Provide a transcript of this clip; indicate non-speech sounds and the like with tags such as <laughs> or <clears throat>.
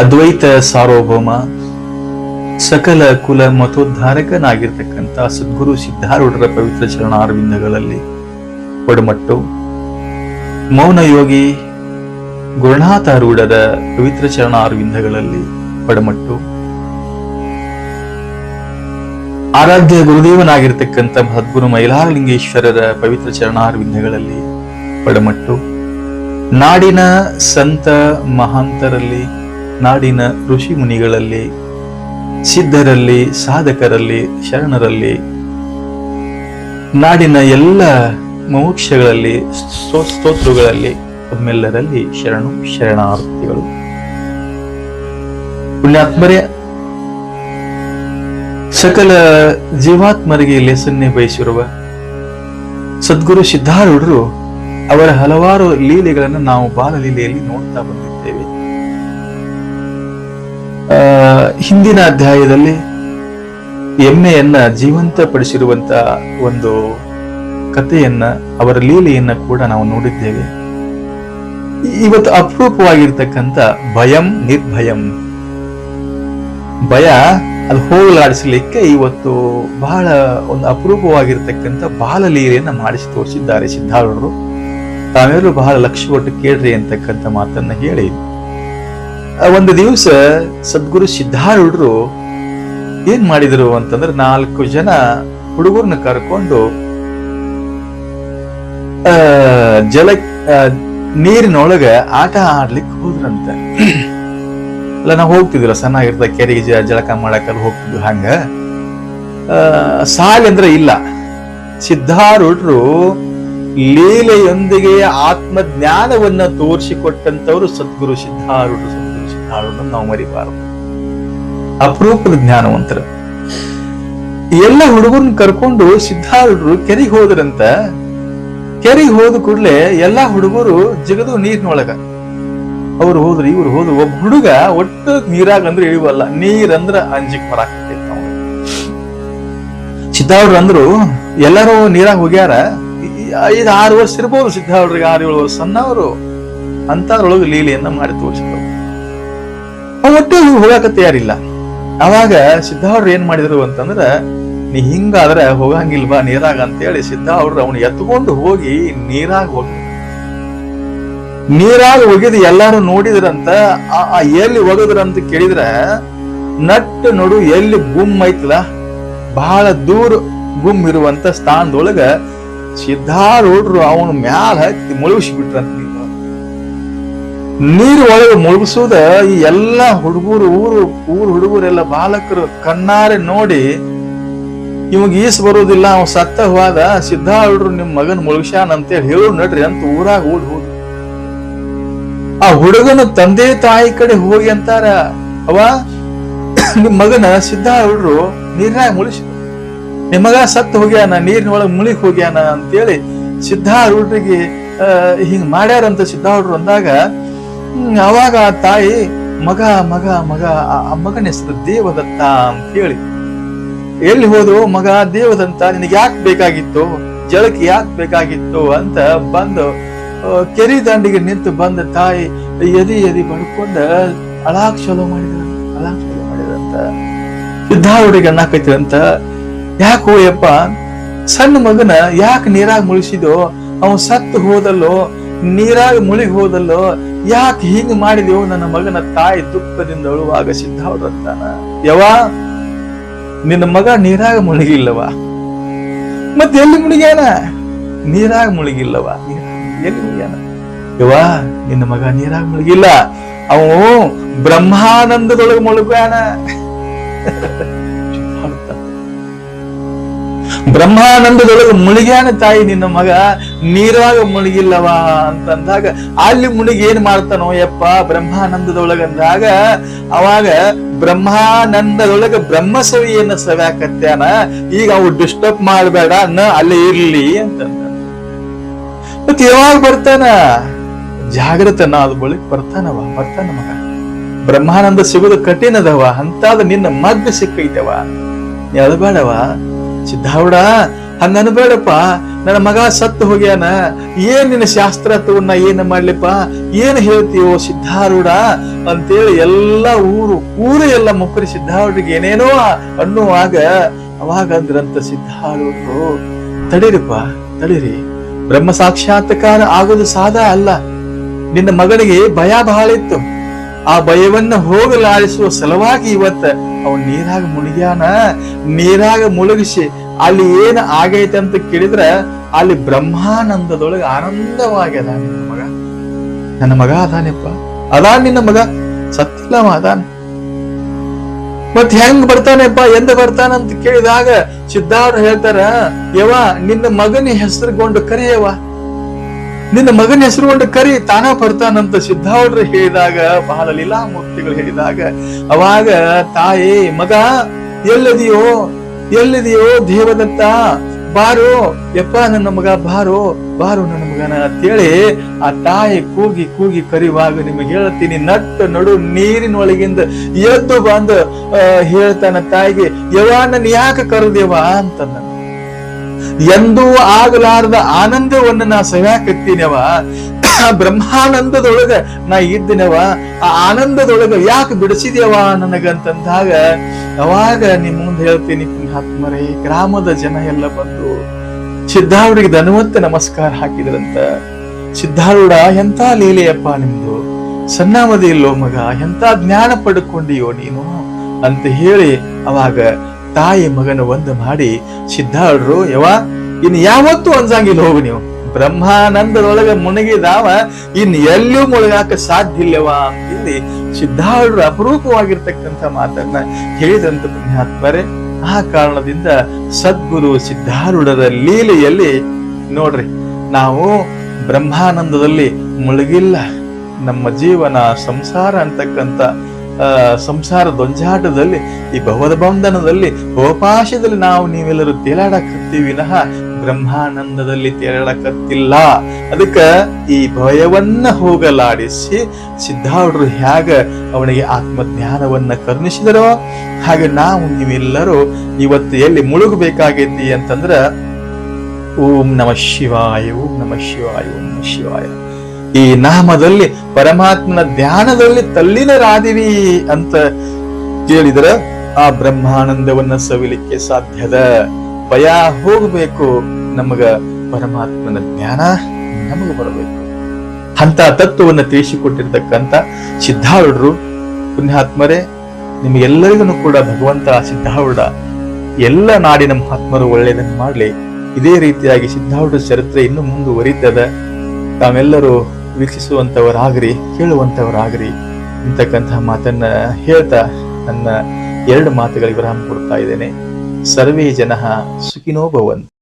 ಅದ್ವೈತ ಸಾರ್ವಭೌಮ, ಸಕಲ ಕುಲ ಮತೋದ್ಧಾರಕನಾಗಿರ್ತಕ್ಕಂಥ ಸದ್ಗುರು ಸಿದ್ಧಾರೂಢರ ಪವಿತ್ರ ಚರಣಾರವಿಂದಗಳಲ್ಲಿ ಒಡಮಟ್ಟು, ಮೌನ ಯೋಗಿ ಗುರುನಾಥಾರೂಢರ ಪವಿತ್ರ ಚರಣಾರವಿಂದಗಳಲ್ಲಿ ಒಡಮಟ್ಟು, ಆರಾಧ್ಯ ಗುರುದೇವನಾಗಿರ್ತಕ್ಕಂಥ ಸದ್ಗುರು ಮೈಲಾರಲಿಂಗೇಶ್ವರರ ಪವಿತ್ರ ಚರಣಾರವಿಂದಗಳಲ್ಲಿ ಒಡಮಟ್ಟು, ನಾಡಿನ ಸಂತ ಮಹಾಂತರಲ್ಲಿ ನಾಡಿನ ಋಷಿ ಮುನಿಗಳಲ್ಲಿ ಸಿದ್ಧರಲ್ಲಿ, ಸಾಧಕರಲ್ಲಿ, ಶರಣರಲ್ಲಿ, ನಾಡಿನ ಎಲ್ಲ ಮೋಕ್ಷಗಳಲ್ಲಿ, ಸ್ತೋ- ಸ್ತೋತ್ರಗಳಲ್ಲಿ, ತಮ್ಮೆಲ್ಲರಲ್ಲಿ ಶರಣು, ಶರಣಾರ್ಥಿಗಳು. ಪುಣ್ಯಾತ್ಮರೇ, ಸಕಲ ಜೀವಾತ್ಮರಿಗೆ ಲೆಸನ್ನೇ ಬಯಸಿರುವ ಸದ್ಗುರು ಸಿದ್ಧಾರೂಢರು ಅವರ ಹಲವಾರು ಲೀಲೆಗಳನ್ನು ನಾವು ಬಾಲಲೀಲೆಯಲ್ಲಿ ನೋಡ್ತಾ ಬಂದಿದ್ದೇವೆ. ಹಿಂದಿನ ಅಧ್ಯಾಯದಲ್ಲಿ ಎಮ್ಮೆಯನ್ನ ಜೀವಂತಪಡಿಸಿರುವಂತ ಒಂದು ಕಥೆಯನ್ನ, ಅವರ ಲೀಲೆಯನ್ನ ಕೂಡ ನಾವು ನೋಡಿದ್ದೇವೆ. ಇವತ್ತು ಅಪರೂಪವಾಗಿರ್ತಕ್ಕಂಥ ಭಯಂ, ನಿರ್ಭಯಂ. ಭಯ ಅದು ಹೋಗಲಾಡಿಸಲಿಕ್ಕೆ ಇವತ್ತು ಬಹಳ ಒಂದು ಅಪರೂಪವಾಗಿರ್ತಕ್ಕಂಥ ಬಾಲಲೀಲೆಯನ್ನ ಮಾಡಿಸಿ ತೋರಿಸಿದ್ದಾರೆ ಸಿದ್ಧಾರೂಢರು. ತಾವೆಲ್ಲರೂ ಬಹಳ ಲಕ್ಷ್ಯ ಕೊಟ್ಟು ಕೇಳ್ರಿ ಅಂತಕ್ಕಂಥ ಮಾತನ್ನ ಹೇಳಿ. ಒಂದು ದಿವಸ ಸದ್ಗುರು ಸಿದ್ಧಾರೂಢರು ಏನ್ ಮಾಡಿದ್ರು ಅಂತಂದ್ರೆ ನಾಲ್ಕು ಜನ ಹುಡುಗರನ್ನ ಕರ್ಕೊಂಡು ಆ ಜಲ ನೀರಿನೊಳಗ ಆಟ ಆಡ್ಲಿಕ್ಕೆ ಹೋದ್ರಂತೆ. <clears throat> ಅಲ್ಲ ನಾವು ಹೋಗ್ತಿದ್ರ ಸಣ್ಣಾಗಿರ್ತ ಕೆರೆಗೆ ಜ- ಜಳಕ ಮಾಡಕ್ ಅಲ್ಲಿ ಹೋಗ್ತಿದ್ವಿ ಹಂಗ. ಆ, ಸಾಲಿ ಅಂದ್ರೆ ಇಲ್ಲ. ಸಿದ್ಧಾರೂಢರು ಲೀಲೆಯೊಂದಿಗೆ ಆತ್ಮಜ್ಞಾನವನ್ನ ತೋರಿಸಿಕೊಟ್ಟಂತವರು ಸದ್ಗುರು ಸಿದ್ಧಾರೂಢರು. ಸಿದ್ಧಾರೂಢರು ನಾವು ಮರಿಬಾರದು. ಅಪರೂಪದ ಜ್ಞಾನವಂತರು. ಎಲ್ಲ ಹುಡುಗರನ್ನ ಕರ್ಕೊಂಡು ಸಿದ್ಧಾರೂಢರು ಕೆರೆಗೆ ಹೋದ್ರಂತ, ಕೆರೆಗೆ ಹೋದ ಕೂಡಲೇ ಎಲ್ಲಾ ಹುಡುಗರು ಜಗದು ನೀರಿನೊಳಗ. ಅವ್ರು ಹೋದ್ರು, ಇವ್ರು ಹೋದ್ರು, ಒಬ್ಬ ಹುಡುಗ ಒಟ್ಟು ನೀರಾಗ ಅಂದ್ರೆ ಇಳಿವಲ್ಲ, ನೀರಂದ್ರ ಅಂಜಿಕ್ ಬರಾಕತ್ತೈತಿ ನಾವು ಅಂದ್ರು, ಎಲ್ಲರೂ ನೀರಾಗ ಹೋಗ್ಯಾರ, ಐದ್ ಆರು ವರ್ಷ ಇರ್ಬೋದು ಸಿದ್ಧಾವ್ರಿಗೆ ಆರು ಏಳು ವರ್ಷ ಸಣ್ಣವರು. ಅಂತದ್ರೊಳಗೆ ಲೀಲೆಯನ್ನ ಮಾಡಿ ತೋರಿಸಿದ್ರು. ಅವ್ ಒಟ್ಟು ಹೋಗಾಕ ತಯಾರಿಲ್ಲ. ಅವಾಗ ಸಿದ್ಧಾವ್ರು ಏನ್ ಮಾಡಿದ್ರು ಅಂತಂದ್ರ, ನೀ ಹಿಂಗಾದ್ರೆ ಹೋಗಂಗಿಲ್ವಾ ನೀರಾಗ? ಅಂತೇಳಿ ಸಿದ್ಧಾವ್ರ ಅವನು ಎತ್ಕೊಂಡು ಹೋಗಿ ನೀರಾಗ ಹೋಗ ನೀರಾಗ ಒಗೆದು ಎಲ್ಲಾರು ನೋಡಿದ್ರಂತ, ಆ- ಆ ಎಲ್ಲಿ ಒಗದ್ರಂತ ಕೇಳಿದ್ರ ನಟ್ಟು ನೋಡು ಎಲ್ಲಿ ಗುಮ್ ಐತಲ? ಬಹಳ ದೂರ ಗುಮ್ ಇರುವಂತ ಸ್ಥಾನದೊಳಗ ಸಿದ್ಧಾರೂಢರು ಅವನ ಮ್ಯಾಲ ಹತ್ತಿ ಮುಳುಗಿಸಿ ಬಿಟ್ರಂತ ನೀರು ಒಳಗೆ ಮುಳುಗಿಸೋದ ಈ ಎಲ್ಲ ಹುಡುಗರು, ಊರು ಊರು ಹುಡುಗರೆಲ್ಲ ಬಾಲಕರು ಕಣ್ಣಾರೆ ನೋಡಿ ಇವಾಗ ಈಸ್ ಬರೋದಿಲ್ಲ, ಅವ್ ಸತ್ತ ಹೋದ, ಸಿದ್ಧಾರೂಢರು ನಿಮ್ ಮಗನ್ ಮುಳುಗ್ಸ್ಯಾನ ಅಂತೇಳಿ ಹೇಳು ನಡ್ರಿ ಅಂತ ಊರಾಗ ಓಡ್ ಹೋದ್ ಆ ಹುಡುಗನ ತಂದೆ ತಾಯಿ ಕಡೆ ಹೋಗಿ ಅಂತಾರ ಅವ ನಿಮ್ ಮಗನ ಸಿದ್ಧಾರೂಢರು ನೀರ್ನಾಗ ಮುಳುಗಿಸಿ ನಿಮ್ ಮಗ ಸತ್ತು ಹೋಗ್ಯಾನ, ನೀರಿನ ನೀರಿನೊಳಗೆ ಮುಳುಗಿ ಹೋಗ್ಯಾನ ಅಂತೇಳಿ ಸಿದ್ಧಾರೂಢರಿಗೆ ಹಿಂಗ್ ಮಾಡ್ಯಾರಂತ ಸಿದ್ಧಾರೂಢರು ಅಂದಾಗ ಅವಾಗ ಆ ತಾಯಿ, ಮಗ ಮಗ ಮಗ, ಆ- ಮಗನ ಹೆಸರು ದೇವದತ್ತ ಅಂತ ಹೇಳಿ. ಎಲ್ಲಿ ಹೋದು ಮಗ, ದೇವದಂತ ನಿನಗೆ ಯಾಕೆ ಬೇಕಾಗಿತ್ತು? ಜಳಕ್ಕೆ ಯಾಕೆ ಬೇಕಾಗಿತ್ತು ಅಂತ ಬಂದು ಕೆರಿ ದಂಡಿಗೆ ನಿಂತು ಬಂದ ತಾಯಿ ಎದಿ ಎದಿ ಬಡ್ಕೊಂಡ, ಅಳಾಕ್ ಚಲೋ ಮಾಡಿದ್ರು ಅಳಾಕ್ ಚಲೋ ಮಾಡಿದ್ರಂತ. ಅನ್ನಾಕೈತಿ ಅಂತ ಯಾಕೆ ಹೋಯಪ್ಪ ಸಣ್ಣ ಮಗನ ಯಾಕೆ ನೀರಾಗ ಮುಳುಗಿಸಿದೋ ಅವ ಸತ್ತು ಹೋದಲ್ಲೋ? ನೀರಾಗ ಮುಳುಗಿ ಹೋದಲ್ಲೋ? ಯಾಕೆ ಹಿಂಗ್ ಮಾಡಿದೆವು? ನನ್ನ ಮಗನ ತಾಯಿ ದುಃಖದಿಂದ ಅಳುವಾಗ ಸಿದ್ಧಾರೂಢ ಅಂತಾನ. ಯವ ನಿನ್ನ ಮಗ ನೀರಾಗ ಮುಳುಗಿಲ್ಲವ ಮತ್ತೆ ಎಲ್ಲಿ ಮುಳುಗ್ಯಾನ? ನೀರಾಗ ಮುಳುಗಿಲ್ಲವ ಎಲ್ಲಿ ಮುಳುಗ್ಯಾನ? ಯವ್ವ, ನಿನ್ನ ಮಗ ನೀರಾಗ ಮುಳುಗಿಲ್ಲ. ಅವನು ಬ್ರಹ್ಮಾನಂದದೊಳಗೆ ಮುಳುಗ್ಯಾನ. <laughs> ಬ್ರಹ್ಮಾನಂದದೊಳಗೆ ಮುಳುಗ್ಯಾನ ತಾಯಿ ನಿನ್ನ ಮಗ, ನೀರಾಗ ಮುಳುಗಿಲ್ಲವ ಅಂತಂದಾಗ, ಅಲ್ಲಿ ಮುಳುಗಿ ಏನ್ ಮಾಡ್ತಾನೋ ಯಪ್ಪ ಬ್ರಹ್ಮಾನಂದದೊಳಗ ಅಂದಾಗ ಅವಾಗ ಬ್ರಹ್ಮಾನಂದದೊಳಗ ಬ್ರಹ್ಮಸವಿಯನ್ನ ಸವ್ಯಾಕತ್ಯಾನ. ಈಗ ಅವು ಡಿಸ್ಟರ್ಬ್ ಮಾಡಬೇಡ ಅನ್ನ ಅಲ್ಲಿ ಇರ್ಲಿ ಅಂತಂದ. ಮತ್ ಯಾವಾಗ ಬರ್ತಾನ? ಜಾಗೃತನ ಅದ್ ಬಳಿಕ ಬರ್ತಾನವ, ಬರ್ತಾನ ಮಗ. ಬ್ರಹ್ಮಾನಂದ ಸಿಗುದು ಕಠಿಣದವ, ಅಂತಾದ ನಿನ್ನ ಮದ್ದು ಸಿಕ್ಕೈತವ. ನೀ ಅದು ಬೇಡವ ಸಿದ್ಧಾರೂಢ ಹಂಗ ಅನ್ಬೇಡಪ್ಪ ನನ್ನ ಮಗ ಸತ್ತು ಹೋಗ್ಯಾನ. ಏನ್ ನಿನ್ನ ಶಾಸ್ತ್ರತ್ವನ್ನ ಏನ್ ಮಾಡ್ಲಿಪ್ಪ? ಏನ್ ಹೇಳ್ತೀವೋ ಸಿದ್ಧಾರೂಢ? ಅಂತೇಳಿ ಎಲ್ಲ ಊರು ಊರು ಎಲ್ಲ ಮುಕ್ಕರಿ ಸಿದ್ಧಾರೂಢಿಗೆ ಏನೇನೋ ಅನ್ನುವಾಗ ಅವಾಗ ಅಂದ್ರಂತ ಸಿದ್ಧಾರೂಢರು, ತಡೀರಿಪ್ಪ, ತಡೀರಿ. ಬ್ರಹ್ಮ ಸಾಕ್ಷಾತ್ಕಾರ ಆಗೋದು ಸಾಧ ಅಲ್ಲ. ನಿನ್ನ ಮಗನಿಗೆ ಭಯ ಬಹಳ ಇತ್ತು. ಆ ಭಯವನ್ನ ಹೋಗಲಾಡಿಸುವ ಸಲುವಾಗಿ ಇವತ್ತ ಅವನ್ ನೀರಾಗ ಮುಳುಗ್ಯಾನ. ನೀರಾಗ ಮುಳುಗಿಸಿ ಅಲ್ಲಿ ಏನ್ ಆಗೈತೆ ಅಂತ ಕೇಳಿದ್ರ ಅಲ್ಲಿ ಬ್ರಹ್ಮಾನಂದದೊಳಗೆ ಆನಂದವಾಗ್ಯದ ನಿನ್ನ ಮಗ. ನನ್ನ ಮಗ ಅದಾನೆಪ್ಪ. ಅದಾನ ನಿನ್ನ ಮಗ. ಸತ್ತಿಲ್ಲ ಅವ ಅದಾನ. ಮತ್ ಹೆಂಗ್ ಬರ್ತಾನೆಪ್ಪ? ಎಂದ ಬರ್ತಾನ ಅಂತ ಕೇಳಿದಾಗ ಸಿದ್ಧಾರ್ಥ ಹೇಳ್ತಾರ ಯವ ನಿನ್ನ ಮಗನ ಹೆಸರುಗೊಂಡು ಕರೆಯವ ನಿನ್ನ ಮಗನ ಹೆಸರುಗೊಂಡು ಕರಿ, ತಾನ ಬರ್ತಾನಂತ ಸಿದ್ಧಾರ್ಡ್ರು ಹೇಳಿದಾಗ, ಬಹಳ ಲೀಲಾಮೂರ್ತಿಗಳು ಹೇಳಿದಾಗ, ಅವಾಗ ತಾಯಿ, ಮಗ, ಎಲ್ಲಿದೆಯೋ ಎಲ್ಲಿದೆಯೋ ದೇವದತ್ತ, ಬಾರೋ, ಯಪ್ಪ ನನ್ನ ಮಗ, ಬಾರೋ ಬಾರೋ ನನ್ನ ಮಗನ ಅಂತೇಳಿ ಆ ತಾಯಿ ಕೂಗಿ ಕೂಗಿ ಕರಿವಾಗ ನಿಮಗೆ ಹೇಳ್ತೀನಿ, ನಟ್ಟು ನಡು ನೀರಿನೊಳಗಿಂದ ಎದ್ದು ಬಂದು ಹೇಳ್ತಾನ ತಾಯಿಗೆ ಯವ ನನ್ ಯಾಕೆ ಕರೆದೇವ ಅಂತಂದ ಎಂದೂ ಆಗಲಾರದ ಆನಂದವನ್ನ ನಾ ಸವ್ಯಾಕತ್ತೀನವ. ಬ್ರಹ್ಮಾನಂದದೊಳಗ ನಾ ಇದ್ದಿನವ. ಆ ಆನಂದದೊಳಗ ಯಾಕೆ ಬಿಡಿಸಿದ್ಯವ ನನಗಂತಂದಾಗ, ಅವಾಗ ನಿಮ್ ಮುಂದೆ ಹೇಳ್ತೀನಿ ಪುಣ್ಯಾತ್ಮರೇ, ಗ್ರಾಮದ ಜನ ಎಲ್ಲ ಬಂದು ಸಿದ್ಧಾರೂಢಿಗೆ ಧನವತ್ತ ನಮಸ್ಕಾರ ಹಾಕಿದ್ರಂತ. ಸಿದ್ಧಾರೂಢ, ಎಂತ ಲೀಲೆಯಪ್ಪ ನಿಮ್ದು? ಸಣ್ಣಾಮದಿ ಇಲ್ಲೋ ಮಗ, ಎಂತ ಜ್ಞಾನ ಪಡ್ಕೊಂಡಿಯೋ ನೀನು? ಅಂತ ಹೇಳಿ ಅವಾಗ ತಾಯಿ ಮಗನ ಒಂದು ಮಾಡಿ ಸಿದ್ಧಾರ್ಡ್ರು ಯವ ಇನ್ ಯಾವತ್ತೂ ಅನ್ಸಂಗಿಲ್ಲ ಹೋಗು ನೀವು. ಬ್ರಹ್ಮಾನಂದದೊಳಗ ಮುಣಗಿದಾವ ಇನ್ ಎಲ್ಲೂ ಮುಳುಗಾಕ ಸಾಧ್ಯ ಇಲ್ಲವಾ ಅಂತೇಳಿ ಸಿದ್ಧಾರ್ಡ್ರು ಅಪರೂಪವಾಗಿರ್ತಕ್ಕಂಥ ಮಾತನ್ನ ಹೇಳಿದಂತ ಪುಣ್ಯಾತ್ಮರೇ, ಆ ಕಾರಣದಿಂದ ಸದ್ಗುರು ಸಿದ್ಧಾರೂಢರ ಲೀಲೆಯಲ್ಲಿ ನೋಡ್ರಿ, ನಾವು ಬ್ರಹ್ಮಾನಂದದಲ್ಲಿ ಮುಳುಗಿಲ್ಲ. ನಮ್ಮ ಜೀವನ ಸಂಸಾರ ಅಂತಕ್ಕಂಥ ಸಂಸಾರ ದೊಂಜಾಟದಲ್ಲಿ ಈ ಭವದ ಬಂಧನದಲ್ಲಿ ಹೋಪಾಶದಲ್ಲಿ ನಾವು ನೀವೆಲ್ಲರೂ ತೇಲಾಡಕತ್ತೀವಿ. ವಿನಃ ಬ್ರಹ್ಮಾನಂದದಲ್ಲಿ ತೇಲಾಡಕತ್ತಿಲ್ಲ. ಅದಕ್ಕ ಈ ಭಯವನ್ನ ಹೋಗಲಾಡಿಸಿ ಸಿದ್ಧಾವಡರು ಹ್ಯಾಗ ಅವನಿಗೆ ಆತ್ಮಜ್ಞಾನವನ್ನ ಕರುಣಿಸಿದರೋ, ಹಾಗೆ ನಾವು ನೀವೆಲ್ಲರೂ ಇವತ್ತು ಎಲ್ಲಿ ಮುಳುಗಬೇಕಾಗೈತಿ ಅಂತಂದ್ರ, ಓಂ ನಮ ಶಿವಾಯ, ಓಂ ನಮ ಶಿವಾಯ, ಓಂ ನಮ ಶಿವಾಯ. ಈ ನಾಮದಲ್ಲಿ, ಪರಮಾತ್ಮನ ಧ್ಯಾನದಲ್ಲಿ ತಲ್ಲಿನರಾದಿವಿ ಅಂತ ಕೇಳಿದ್ರ ಆ ಬ್ರಹ್ಮಾನಂದವನ್ನ ಸವಿಲಿಕ್ಕೆ ಸಾಧ್ಯದ. ಭಯ ಹೋಗಬೇಕು, ನಮಗ ಪರಮಾತ್ಮನ ಜ್ಞಾನ ನಮಗ ಬರಬೇಕು. ಅಂತ ತತ್ವವನ್ನು ತಿಳಿಸಿಕೊಟ್ಟಿರ್ತಕ್ಕಂಥ ಸಿದ್ಧಾರೂಢರು, ಪುಣ್ಯಾತ್ಮರೇ, ನಿಮಗೆಲ್ಲರಿಗೂ ಕೂಡ ಭಗವಂತ ಸಿದ್ಧಾರೂಢ, ಎಲ್ಲ ನಾಡಿನ ಮಹಾತ್ಮರು ಒಳ್ಳೆಯದನ್ನು ಮಾಡಲಿ. ಇದೇ ರೀತಿಯಾಗಿ ಸಿದ್ಧಾರೂಢ ಚರಿತ್ರೆ ಇನ್ನು ಮುಂದುವರಿತದ. ತಾವೆಲ್ಲರೂ ವೀಕ್ಷಿಸುವಂತವರಾಗ್ರಿ, ಕೇಳುವಂತವರಾಗ್ರಿ. ಅಂತಕ್ಕಂತಹ ಮಾತನ್ನ ಹೇಳ್ತಾ ನನ್ನ ಎರಡು ಮಾತುಗಳಿಗೆ ವಿರಾಮ ಕೊಡ್ತಾ ಇದ್ದೇನೆ. ಸರ್ವೇ ಜನ ಸುಖಿನೋ ಭವಂತು.